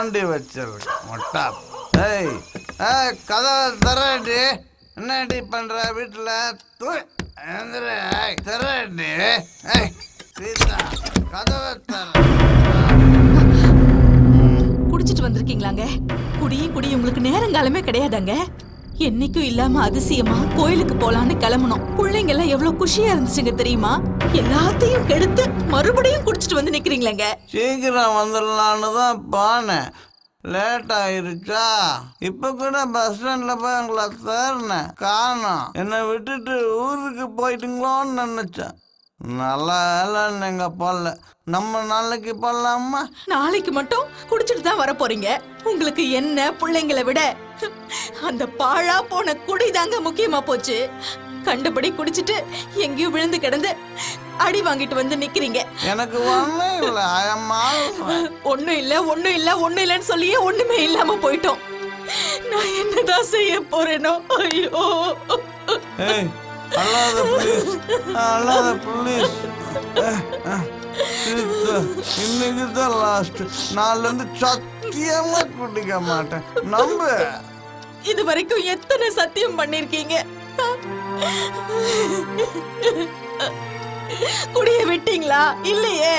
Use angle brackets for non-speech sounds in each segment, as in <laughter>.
வில்லனம்னு தோண்டி மொட்டா. ஏய் ஏய் கதவை தரடி என்னடி பண்ற வீட்டில்? தூ எந்திர. ஏய் தரடி ஏய் சீதா கதவை தர குடிச்சிட்டு வந்திருக்கீங்களாங்க? குடியும் குடி உங்களுக்கு நேரங்காலமே கிடையாதாங்க? என்னைக்கும் இல்லாம அதிசயமா கோயிலுக்கு போலான்னு கிளம்பணும் பிள்ளைங்க எல்லாம் எவ்வளவு குஷியா இருந்துச்சுங்க தெரியுமா? எல்லாத்தையும் கெடுத்து மறுபடியும் குடிச்சிட்டு வந்து நிக்கிறீங்களேங்க. சீக்கிரம் வந்துடலான்னு தான் போனேன். லேட் ஆயிருச்சா? இப்போ கூட பஸ் ஸ்டாண்டில் போய் உங்களை தேர்னேன் காணோம். என்னை விட்டுட்டு ஊருக்கு போயிட்டுங்களோன்னு நினச்சேன். நல்லா வேலை நீங்கள் போடல நம்ம நாளைக்கு போடலாமா? நாளைக்கு மட்டும் குடிச்சிட்டு தான் வர போறீங்க. உங்களுக்கு என்ன பிள்ளைங்களை விட அந்த பாழா போன குடி தாங்க முக்கியமா போச்சு. கண்டபடி குடிச்சிட்டு எங்கேயும் விழுந்து கிடந்து அடி வாங்கிட்டு வந்து நிக்கிறீங்க. எனக்கு ஒன்றும் இல்லை. அயம்மா ஒண்ணும் இல்ல ஒண்ணும் இல்ல ஒண்ணும் இல்லன்னு சொல்லியே ஒண்ணுமே இல்லாம போயிட்டோம். நான் என்னதான் செய்ய போறேனோ ஐயோ. அல்லாத ப்ளீஸ் அல்லாத ப்ளீஸ் இன்னைக்கு தான் லாஸ்ட் நாலுலேருந்து சத்தியமாக குடிக்க மாட்டேன். நம்பு. இது வரைக்கும் எத்தனை சத்தியம் பண்ணிருக்கீங்க? குடிய விட்டீங்களா? இல்லையே.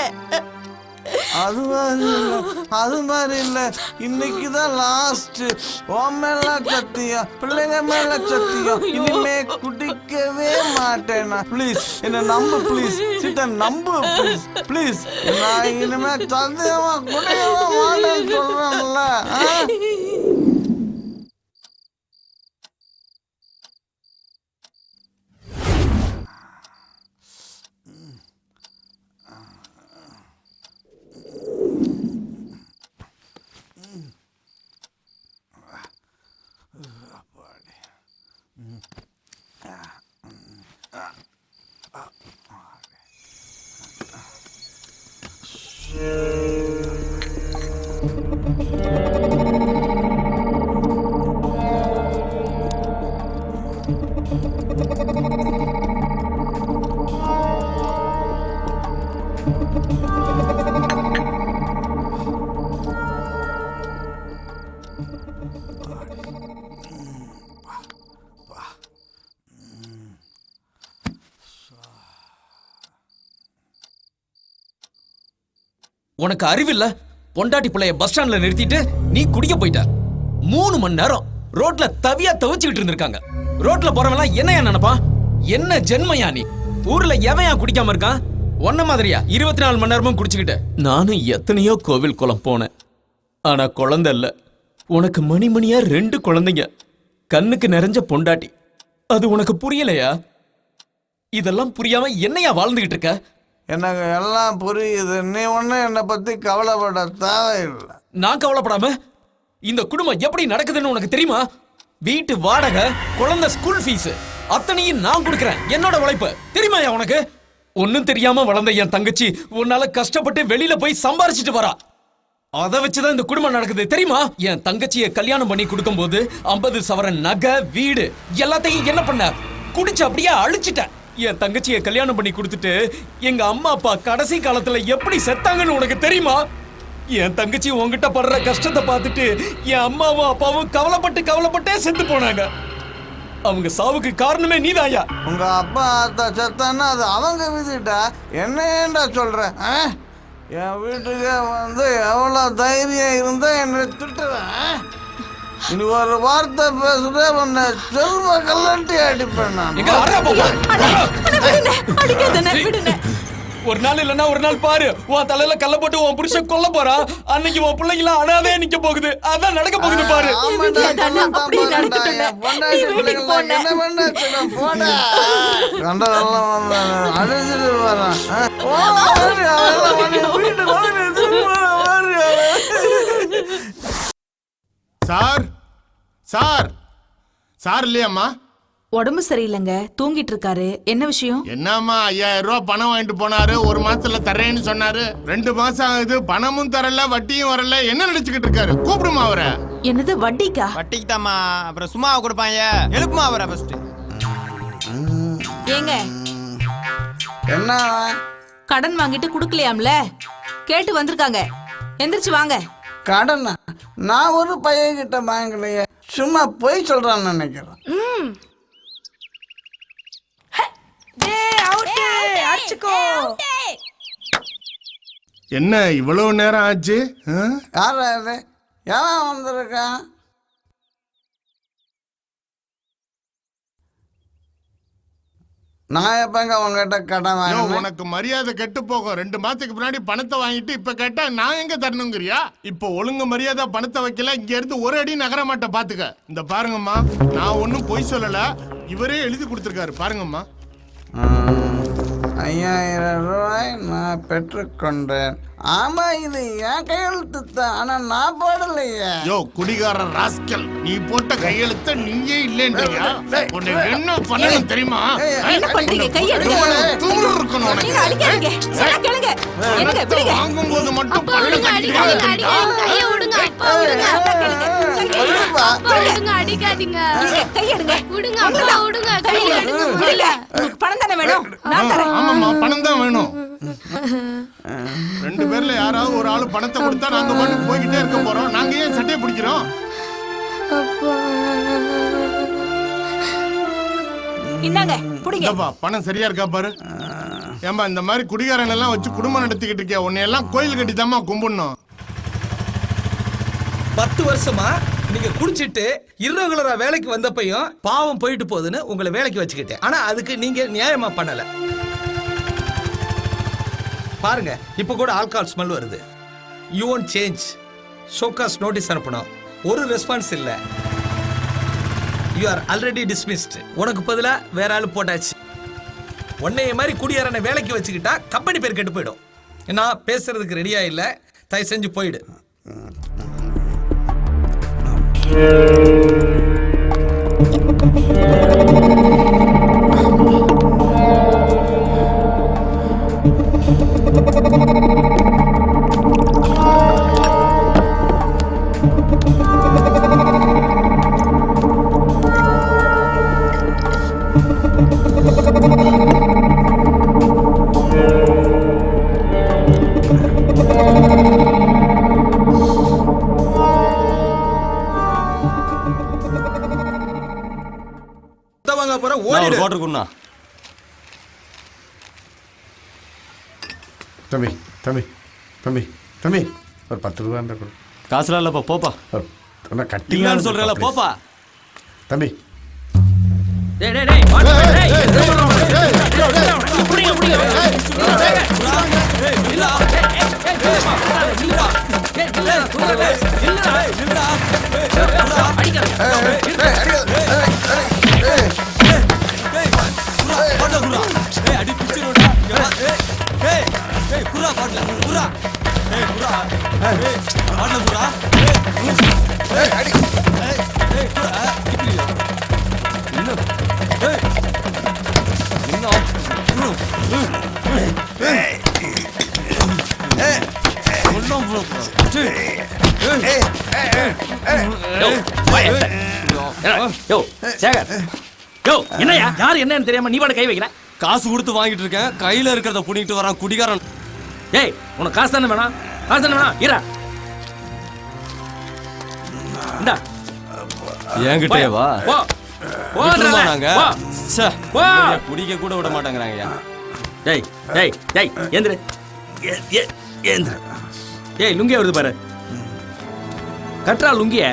அது மாதிரி இல்ல. அது மாதிரி இல்ல. இன்னைக்கு தான் லாஸ்ட் உன் மேல சத்தியம். பிள்ளைங்க மேல சத்தியம். இனிமே குடிக்கவே மாட்டேனா. ப்ளீஸ் என்ன நம்பு ப்ளீஸ் சீட்டை நம்பு ப்ளீஸ் ப்ளீஸ் நான் இனிமே சத்தியமா குடிக்கவே மாட்டேன்னு சொல்றேன்ல. Yeah. உனக்கு அறிவில்ல. பொண்டாட்டி பிள்ளைய பஸ் ஸ்டாண்ட்ல நிறுத்திட்டு நீ குடிக்க போயிட்ட. மூணு மணி நேரம் ரோட்ல தவியா தவிச்சுக்கிட்டு இருந்திருக்காங்க. ரோட்ல போறவெல்லாம் என்னையா நினைப்பான் என்ன ஜென்மையா நீ? ஊர்ல எவன் குடிக்காம இருக்கான் ஒன்ன மாதிரியா இருபத்தி நாலு மணி நேரமும் குடிச்சுக்கிட்ட. நானும் எத்தனையோ கோவில் குளம் போனேன். ஆனா குழந்தை இல்ல. உனக்கு மணி மணியா ரெண்டு குழந்தைங்க. கண்ணுக்கு நிறைஞ்ச பொண்டாட்டி. அது உனக்கு புரியலையா? இதெல்லாம் புரியாம என்னையா வாழ்ந்துகிட்டு இருக்க? எனக்கு எல்லாம் புரியுது. நீ ஒன்றும் என்னை பற்றி கவலைப்பட தேவையில்லை நான் கவலைப்படாம இந்த குடும்பம் எப்படி நடக்குதுன்னு உனக்கு தெரியுமா? வீட்டு வாடகை குழந்தை ஸ்கூல் ஃபீஸ் அத்தனையும் நான் கொடுக்கறேன். என்னோட உழைப்பு. தெரியுமாயா உனக்கு? ஒன்னும் தெரியாம வளர்ந்த என் தங்கச்சி உன்னால கஷ்டப்பட்டு வெளியில போய் சம்பாரிச்சிட்டு வரா. அதை வச்சுதான் இந்த குடும்பம் நடக்குது. தெரியுமா? என் தங்கச்சியை கல்யாணம் பண்ணி கொடுக்கும்போது ஐம்பது சவரன் நகை வீடு எல்லாத்தையும் என்ன பண்ண? குடிச்சு அப்படியே அழிச்சிட்டேன். என் தங்கச்சியை கல்யாணம் பண்ணி கொடுத்துட்டு எங்க அம்மா அப்பா கடைசி காலத்துல எப்படி செத்தாங்கன்னு உனக்கு தெரியுமா? என் தங்கச்சி உங்ககிட்ட படுற கஷ்டத்தை பார்த்துட்டு என் அம்மாவும் அப்பாவும் கவலைப்பட்டு கவலைப்பட்டே செத்து போனாங்க. அவங்க சாவுக்கு காரணமே நீதாயா உங்க அப்பா அத்தா செத்தான்னா அது அவங்க விதிட்டா என்ன ஏன்டா சொல்ற ஆ? என் வீட்டுக்கே வந்து எவ்வளோ தைரியம் இருந்தா என்னை திட்டுவேன் இனி ஒரு வார்த்தை பேசுறே உன்னை செல்வ கல்லட்டி அடிப்பேன் நான். ஒரு நாள் இல்லனா ஒரு நாள் பாரு. உன் தலையில கல்ல போட்டு உன் புருஷன் கொல்ல போறான் அன்னைக்கு உன் பிள்ளைங்களாம் அனாதே நிக்க போகுது. அதான் நடக்க போகுது பாரு. அடிச்சிட்டு வரான். ஆ? ஓ, வாடி, அவெல்லாம் வாடி, வீட்டுக்கு வாடி, திரும்ப வாடி, அவன். சார் சார் சார் இல்லையாம்மா? உடம்பு சரியில்லைங்க. தூங்கிட்டு இருக்காரு என்ன விஷயம்? என்னம்மா ஐயாயிரம் ரூபாய் பணம் வாங்கிட்டு போனாரு ஒரு மாசத்துல தர்றேன்னு சொன்னாரு. ரெண்டு மாசம் ஆகுது பணமும் தரல வட்டியும் வரல. என்ன நினைச்சுக்கிட்டு இருக்காரு? கூப்பிடுமா அவரை? என்னது வட்டிக்கா? வட்டிக்கு தாம்மா அப்புறம் சும்மா கொடுப்பாங்க எழுப்புமா அவரை ஃபர்ஸ்ட் ஏங்க? என்ன? கடன் வாங்கிட்டு குடுக்கலையாம்ல? கேட்டு வந்திருக்காங்க. எந்திரிச்சு வாங்க. கடனா நான் ஒரு பையன்கிட்ட வாங்கலையே சும்மா பொய் சொல்றான்னு நினைக்கிறேன். என்ன இவ்வளவு நேரம் ஆச்சு? யாரா இது யாரா வந்திருக்கான் நான் எப்பங்க உங்ககிட்ட கடன் யோ, வாங்கினேன்? உனக்கு மரியாதை கெட்டு போகும். ரெண்டு மாசத்துக்கு முன்னாடி பணத்தை வாங்கிட்டு இப்ப கேட்டா நான் எங்க தரணுங்கிறியா? இப்போ ஒழுங்கு மரியாதை பணத்தை வைக்கல இங்க இருந்து ஒரு அடி நகர மாட்டேன் பாத்துக்க. இந்த பாருங்கம்மா நான் ஒன்னும் பொய் சொல்லல. இவரே எழுதி கொடுத்திருக்காரு பாருங்கம்மா. ஐயாயிரம் ரூபாய் நான் பெற்றுக்கொண்டேன் ஆமா இது என் கையெழுத்து தான். ஆனா நான் போடலையே. யோ குடிகார ராஸ்கல். நீ போட்ட கையெழுத்த நீயே இல்லைன்றியா? உன்னை என்ன பண்ணணும் தெரியுமா? என்ன பண்றீங்க? கை எடுங்க. தூள் இருக்கணும் உனக்கு? அழிக்காதீங்க. சொன்னா கேளுங்க என்னங்க பணத்தை விடுங்க வாங்கும்போது மட்டும் அப்பா பல்ல? அடிக்காதீங்க கையை விடுங்க அப்பா விடுங்க சொன்னா கேளுங்க. அப்பா விடுங்க அடிக்காதீங்க. நீங்க கை எடுங்க விடுங்க அப்பா விடுங்க கையை எடுங்க விடுங்க பணம் தானே வேணும்? நான் தரேன். ஆமாம்மா பணம் தான் வேணும். ரெண்டு பேர்ல யாராவது ஒரு ஆளு பணத்தை கொடுத்தா நாங்க மட்டும் போய்கிட்டே இருக்க போறோம். நாங்க ஏன் சட்டையை பிடிக்கிறோம்? அப்பா. இந்தாங்க புடிங்க. பணம் சரியா இருக்கா பாரு? ஏம்பா இந்த மாதிரி குடிகாரன் எல்லாம் வச்சு குடும்பம் நடத்திக்கிட்டு இருக்கியா? உன்னை எல்லாம் கோயில் கட்டி தாம்மா கும்பிடணும். பத்து வருஷமா நீங்க குடிச்சிட்டு irregular-ஆ வேலைக்கு வந்தப்பையும் பாவம் போயிட்டு போகுதுன்னு உங்களை வேலைக்கு வச்சுக்கிட்டேன். ஆனா அதுக்கு நீங்க நியாயமா பண்ணல. பாருங்க இப்ப கூட ஆல்கால் ஸ்மெல் வருது. You one change show cause notice அனுப்பணும். ஒரு ரெஸ்பான்ஸ் இல்ல. யூ ஆர் ஆல்ரெடி டிஸ்மிஸ்ட் உனக்கு பதிலாக வேற ஆள் போட்டாச்சு. உன்னைய மாதிரி குடியாரனை வேலைக்கு வச்சுக்கிட்டா கம்பெனி பேர் கெட்டு போயிடும். நான் பேசுறதுக்கு ரெடியா இல்ல. தயவு செஞ்சு போயிடு. <laughs> தம்பி தம்பி ஒரு பத்து ரூபா இருந்தா கொடு காசுலாம் இல்லப்பா போப்பா ஒரு கட்டி இல்லைன்னு போப்பா தம்பி டேய் டேய் டேய் வாங்க, டேய், டேய். புடிங்க, புடிங்க. ஏய், இல்ல. ஏய், ஏய், ஏய், இல்லடா. இல்லடா. ஏய், இல்ல, இல்லடா. இல்லடா. இல்லடா. இல்லடா. அடிக்காத. யோ சேகர். யோ என்னய்யா? யார் என்னன்னு தெரியாம நீ பாட கை வைக்கிற? காசு கொடுத்து வாங்கிட்டு இருக்கேன். கையில இருக்கிறத புடிங்கிட்டு வரான். குடிகாரன். ஏய் உனக்கு காசு தானே வேணாம்? காசு தானே வேணாம்? இரா இந்தா. என்கிட்டயே வா. போ. குடிக்க கூட விட மாட்டேங்கிறாங்கய்யா டேய் டேய் டேய் ஏந்திரு. ஏந்திரு. ஏய் லுங்கிய வருது பாரு. கட்டுறா லுங்கிய.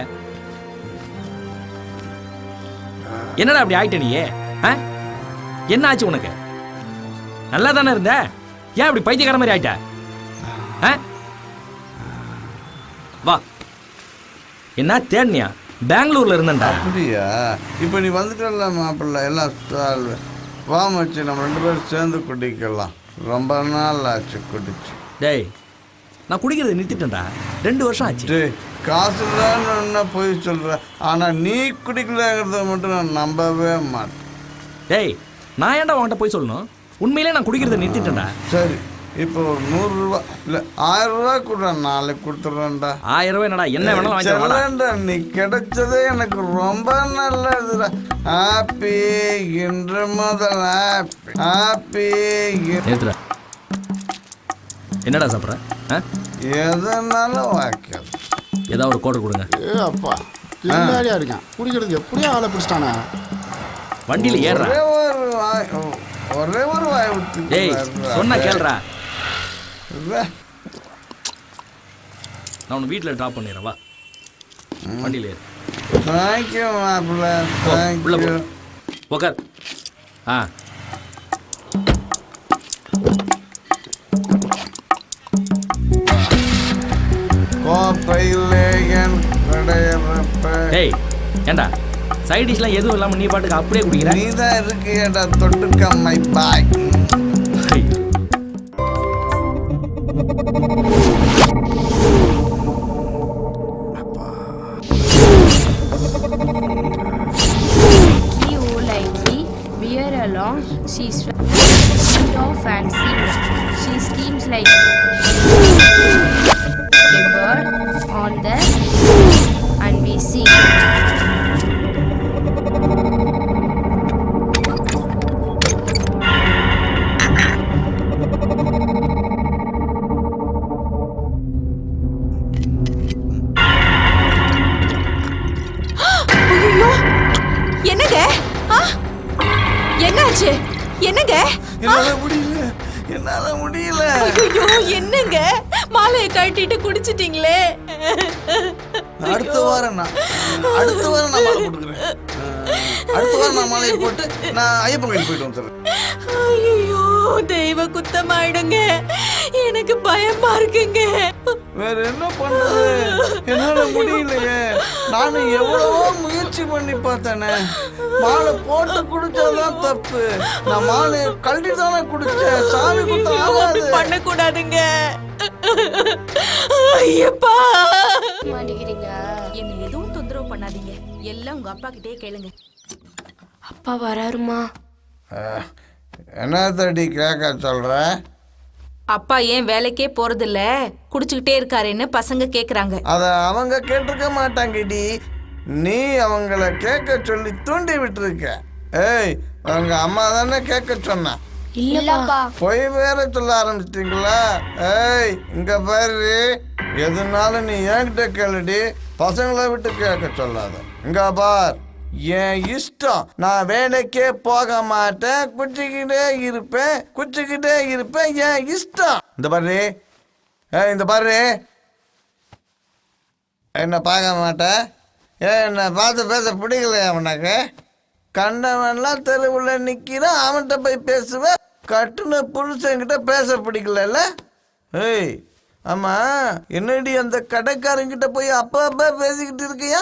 என்னடா அப்படி ஆயிட்ட நீ? என்ன ஆச்சு உனக்கு? நல்லா தானே இருந்த? ஏன் அப்படி பைத்தியக்கார மாதிரி ஆயிட்ட? என்ன தேடினியா? பெங்களூர்ல இருந்தேன்டா. அப்படியா? இப்போ நீ வந்துட்டல மாப்பிள்ள. எல்லாம் வா மச்சி நம்ம ரெண்டு பேரும் சேர்ந்து குடிக்கலாம். ரொம்ப நாள் ஆச்சு குடிச்சு. டேய் நான் குடிக்கிறத நிறுத்திட்டேன்டா. ரெண்டு வருஷம் ஆச்சு. டேய் காசு தான் போய் சொல்ற? ஆனா நீ குடிக்கலங்கிறத மட்டும் நான் நம்பவே மாட்டேன். டேய் நான் ஏன்டா உன்கிட்ட போய் சொல்லணும்? உண்மையிலே நான் குடிக்கிறத நிறுத்திட்டேன்டா. சரி. இப்போ ஒரு நூறு ரூபா இல்ல ஆயிரம் ரூபாய் கூட நாளைக்கு கொடுத்துட்றேன்டா. ஆயிரம் ரூபாய் என்னடா என்ன வேணாலும் வாங்கி தரேன், வாடா. செல்லண்டா நீ கிடைச்சதே எனக்கு ரொம்ப நல்லதுடா. ஹாப்பி இன்று முதல் ஹாப்பி ஹாப்பி நிறுத்துடா. என்னடா சாப்பிட்ற? ஆ? எதனாலும் வாக்கியம் ஏதாவது ஒரு கோட்டை கொடுங்க. ஏ அப்பா கில்லாடியா இருக்கான். குடிக்கிறது எப்படியோ ஆளை பிடிச்சிட்டானே. வண்டியில் ஏறுறா. ஒரே ஒரு வாய் ஒரே ஒரு வாய் விட்டு டேய் சொன்னா கேளுடா. நான் உன்னை வீட்டில் ட்ராப் பண்ணிடுறேன் வா. வண்டியில் ஏறு. தேங்க்யூ மாப்பிள்ள. தேங்க்யூ உக்கார். ஆ. டேய் ஏண்டா? சைட் டிஷ்லாம் எதுவும் இல்லாமல் நீ பாட்டுக்கு அப்படியே குடிக்கிற? நீதான் இருக்கியடா தொட்டுக்க மை பாய் குடிச்சிட்டீங்களே அடுத்த வாரம் நான் அடுத்த வாரம் நான் மாலை போட்டுக்கிறேன். அடுத்த வாரம் நான் மாலையை போட்டு நான் ஐயப்பன் கோயில் போயிட்டு வந்துடுறேன். ஐயோ தெய்வ குத்தமாயிடுங்க. எனக்கு பயமா இருக்குங்க. வேற என்ன பண்றது? என்னால முடியலையே. நானும் எவ்வளவோ முயற்சி பண்ணி பார்த்தேனே. மாலை போட்டு குடிச்சாதான் தப்பு. நான் மாலையை கழட்டி தானே குடிச்சேன். சாமி குத்தம் ஆகாது. பண்ணக்கூடாதுங்க. ஐயப்பா. மாட்டேங்கிறீங்க என்ன எதுவும் தொந்தரவு பண்ணாதீங்க. எல்லாம் உங்க அப்பா கிட்டே கேளுங்க. அப்பா வராருமா? என்ன தடி கேட்க சொல்ற? அப்பா ஏன் வேலைக்கே போறதில்ல? குடிச்சுக்கிட்டே இருக்காருன்னு பசங்க கேக்குறாங்க. அத அவங்க கேட்டிருக்க மாட்டாங்கடி. நீ அவங்கள கேட்க சொல்லி தூண்டி விட்டுருக்க. ஏய் அவங்க அம்மா தானே கேட்க சொன்னா. இல்லப்பா. பொய் வேற சொல்ல ஆரம்பிச்சிட்டீங்களா? ஏய் இங்க பாரு. எதுனாலும் நீ என்கிட்ட கேளுடி. பசங்களை விட்டு கேட்க சொல்லாத. இங்க பார். என் இஷ்டம். நான் வேலைக்கே போக மாட்டேன். குச்சிக்கிட்டே இருப்பேன். குச்சிக்கிட்டே இருப்பேன். என் இஷ்டம். இந்த பாரு. ஏ இந்த பாரு. என்ன பார்க்க மாட்டேன் ஏன் என்னை பார்த்து பேச பிடிக்கலையா உனக்கு? கண்டவன்லாம் தெருவில் நிற்கிறான் அவன்கிட்ட போய் பேசுவேன். கட்டுன புருஷன்கிட்ட பேச பிடிக்கலல்ல? ஏய் ஆமா என்னடி அந்த கடைக்காரங்கிட்ட போய் அப்பா அப்பா பேசிக்கிட்டு இருக்கியா?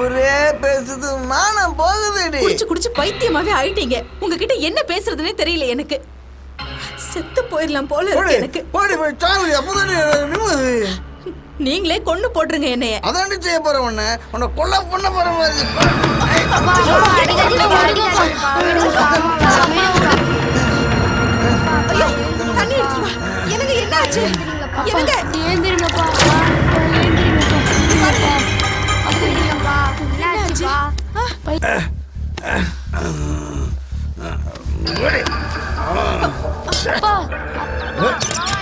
ஒரே பேசுது மானம் போகுதுடி. குடிச்சு குடிச்சு பைத்தியமாவே ஆயிட்டீங்க. உங்ககிட்ட என்ன பேசுறதுனே தெரியல எனக்கு. செத்து போயிடலாம் போல இருக்கு எனக்கு. போடி போய் சாவடி அப்போதான் நிம்மதி. நீங்களே கொன்னு போட்டுருங்க என்னைய. அதாண்டி செய்ய போற உன்னை. உன்னை கொல்ல பண்ண போற மாதிரி தண்ணி எடுத்துட்டு வா. எனக்கு என்ன ஆச்சு எனக்கு ஏந்திருங்கப்பா.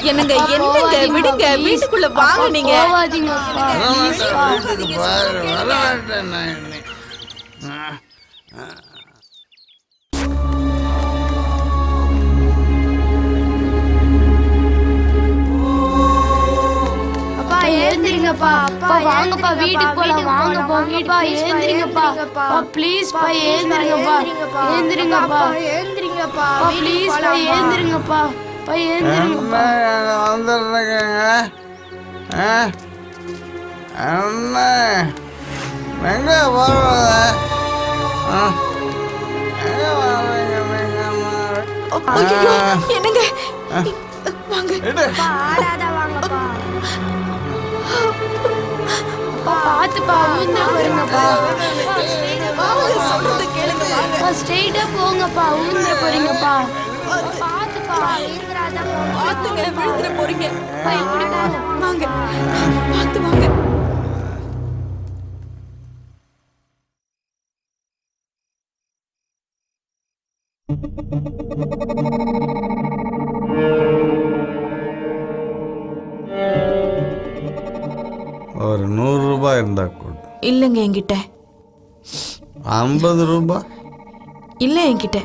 என்னங்க என்னங்க? விடுங்க வீட்டுக்குள்ள வாங்க நீங்க. போவாதீங்கப்பா ஏந்திரிங்கப்பா அப்பா வாங்கப்பா வீட்டுக்கு போலாம். வாங்கப்பா வீட்டுப்பா ஏந்திரிங்கப்பா அப்பா ப்ளீஸ் பா ஏந்திரிங்கப்பா ஏந்திரிங்கப்பா ஏந்திரிங்கப்பா பா வந்துடுறேங்க. எங்க போறது என்னங்க? வாங்க. அப்பா பாத்துப்பா ஊந்து போறீங்கப்பா. ஸ்ட்ரெயிட்டா போங்கப்பா ஊந்து போறீங்கப்பா. பாத்துப்பா ஏந்திராத பாத்துங்க விழுந்துட போறீங்க. வாங்க பாத்து வாங்க. இல்லைங்க என்கிட்ட. ஐம்பது ரூபாய் இல்ல என்கிட்ட.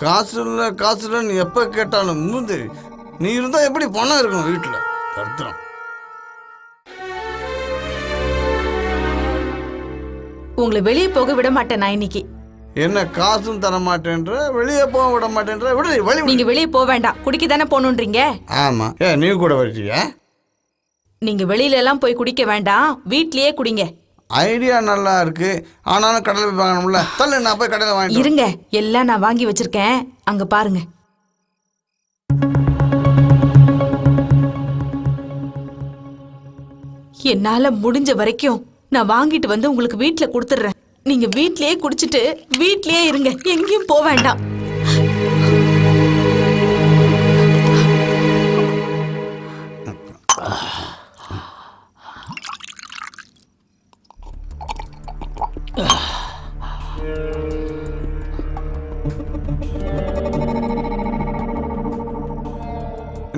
காசு இல்லை காசு இல்லை நீ எப்போ கேட்டாலும் மூந்து நீ இருந்தா எப்படி பணம் இருக்கும் வீட்டில்? கருத்துறோம் உங்களை வெளியே போக விட மாட்டேன் நான் இன்னைக்கு. என்ன காசும் தர மாட்டேன்ற வெளியே போக விட மாட்டேன்ற விடு வழி. நீங்க வெளியே போக வேண்டாம். குடிக்க தானே போகணுன்றீங்க? ஆமா. ஏ நீ கூட வச்சியா நீங்க வெளியில எல்லாம் போய் குடிக்க வேண்டாம். வீட்லயே குடிங்க. ஐடியா நல்லா இருக்கு. ஆனாலும் கடையில் போய் வாங்கணும்ல. தள்ளு நான் போய் கடையில் வாங்கி இருங்க. எல்லாம் நான் வாங்கி வச்சிருக்கேன். அங்க பாருங்க. என்னால முடிஞ்ச வரைக்கும் நான் வாங்கிட்டு வந்து உங்களுக்கு வீட்டுல கொடுத்துடுறேன். நீங்க வீட்லயே குடிச்சிட்டு வீட்லயே இருங்க. எங்கேயும் போக வேண்டாம்.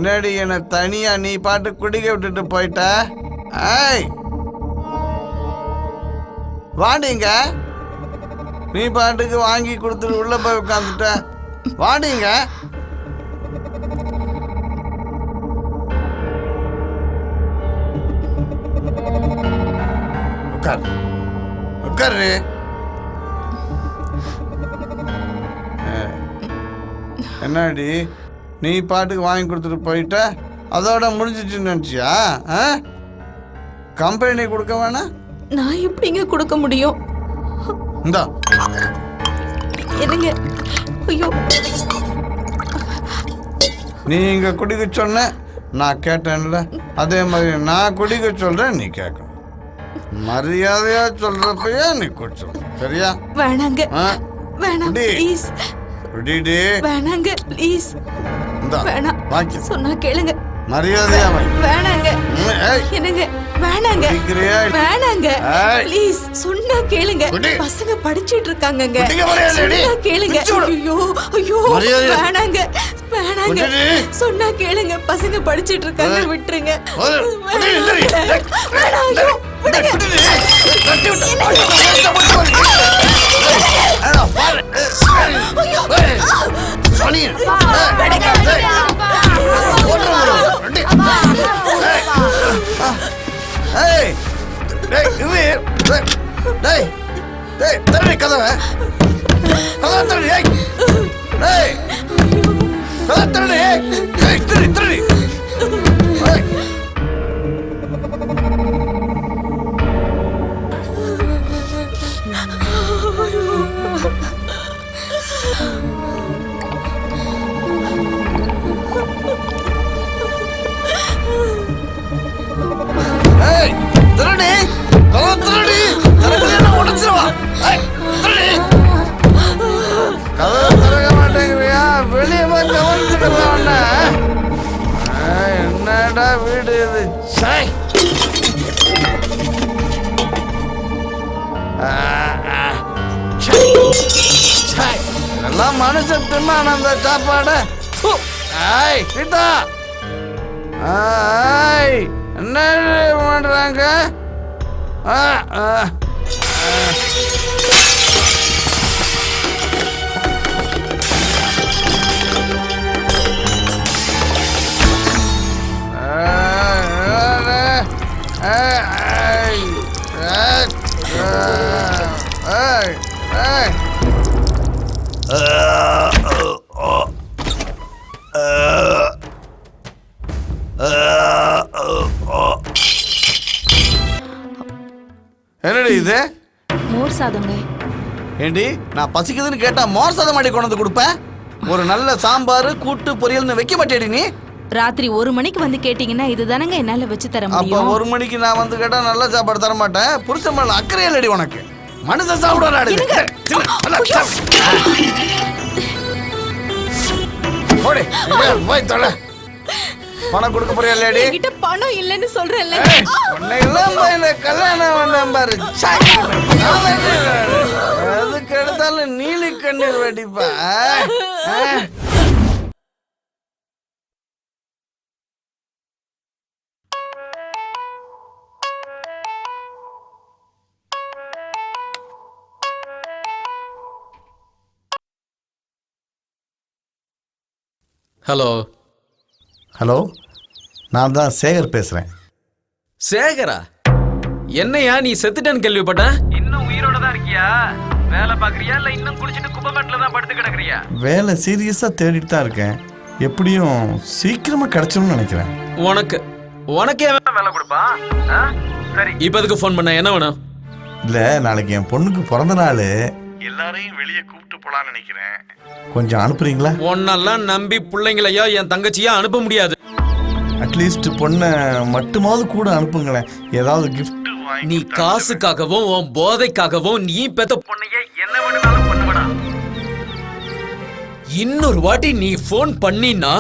என்னடி என்னை தனியா நீ பாட்டு குடிக்க விட்டுட்டு போயிட்ட? ஏய்! வாடிங்க நீ பாட்டுக்கு வாங்கி கொடுத்துட்டு உள்ள போய் உட்காந்துட்ட வாடிங்க உட்கார். உட்காரு. என்னடி? நீ பாட்டுக்கு வாங்கி கொடுத்துட்டு போயிட்ட? அதோட முடிஞ்சிச்சுன்னு நினச்சியா? ஆ? கம்பெனி கொடுக்க வேணாம் நான் எப்படிங்க கொடுக்க முடியும்? இந்தா. என்னங்க? ஐயோ. நீ இங்க குடிக்க சொன்ன நான் கேட்டேன்ல. அதே மாதிரி நான் குடிக்க சொல்றேன் நீ கேட்கணும் மரியாதையா சொல்றப்பயே நீ குடிச்சோம் சரியா? வேணாங்க. வேணாம். ப்ளீஸ் வேணாங்க ப்ளீஸ் வேணாம். வாங்கி சொன்னா கேளுங்க. மரியாதையா வேணாங்க. என்னங்க? வேணாங்க? வேணாங்க. ப்ளீஸ் சொன்னா கேளுங்க. பசங்க படிச்சிட்டு இருக்காங்கங்க. சொன்னா கேளுங்க. ஐயோ ஐயோ. வேணாங்க. வேணாங்க. சொன்னா கேளுங்க. பசங்க படிச்சிட்டு இருக்காங்க. விட்டுருங்க. வேணாம் ஐயோ. விடுங்க கதவை. கதவை. டேய், கதவை திறடி, ஏய். இது சை சை. சை. மனுஷன் தின்னான் அந்த சாப்பாடு ஆய் ஏய் சீதா ஏய் என்ன பண்றாங்க ஆ, ஆ. என்னடி இது? மோர் சாதங்க. ஏண்டி நான் பசிக்குதுன்னு கேட்டா மோர் சாதம் மாடி கொண்டு வந்து கொடுப்பேன் ஒரு நல்ல சாம்பார் கூட்டு பொரியல்னு வைக்க மாட்டேடி நீ? ராத்திரி ஒரு மணிக்கு வந்து கேட்டீங்கன்னா இதுதானங்க என்னால வச்சு தர அப்ப முடியும்? ஒரு மணிக்கு நான் வந்து கேட்டா நல்ல சாப்பாடு தர மாட்டேன் புருஷன் மேல அக்கறை இல்லடி உனக்கு. மனுஷன் எங்க போய் தொலை. பணம் கொடுக்க போறியா லேடி? என்கிட்ட பணம் இல்லைன்னு சொல்றேன்ல. உன்னை எல்லாம் பையனை கல்யாணம் பண்ண பாரு. சை. எதுக்கு எடுத்தாலும் நீலி கண்ணீர் வெடிப்பா. ஹலோ ஹலோ நான் தான் சேகர் பேசுறேன். சேகரா? என்னையா நீ செத்துட்டேன்னு கேள்விப்பட்டேன் இன்னும் உயிரோட தான் இருக்கியா? வேலை பாக்குறியா இல்ல இன்னும் குளிச்சிட்டு குப்பமேட்ல தான் படுத்து கிடக்குறியா? வேலை சீரியஸா தேடிட்டு தான் இருக்கேன். எப்படியும் சீக்கிரமா கிடைச்சிரும்னு நினைக்கிறேன். உனக்கு உனக்கே வேலை கொடுப்பா? சரி. இப்ப எதுக்கு ஃபோன் பண்ண? என்ன வேணும்? இல்ல நாளைக்கு என் பொண்ணுக்கு பிறந்த நாள். எல்லாரையும் வெளியே கூப்பிட்டு போலான்னு நினைக்கிறேன். கொஞ்சம் அனுப்புறீங்களா? உன்னெல்லாம் நம்பி பிள்ளைங்களையோ என் தங்கச்சியோ அனுப்ப முடியாது. அட்லீஸ்ட் பொண்ணை மட்டுமாவது கூட அனுப்புங்களேன். ஏதாவது gift. நீ காசுக்காகவும் உன் போதைக்காகவும் நீ பெத்த பொண்ணையே என்ன வேணும்னாலும் பண்ணுவடா. இன்னொரு வாட்டி நீ ஃபோன் பண்ணினா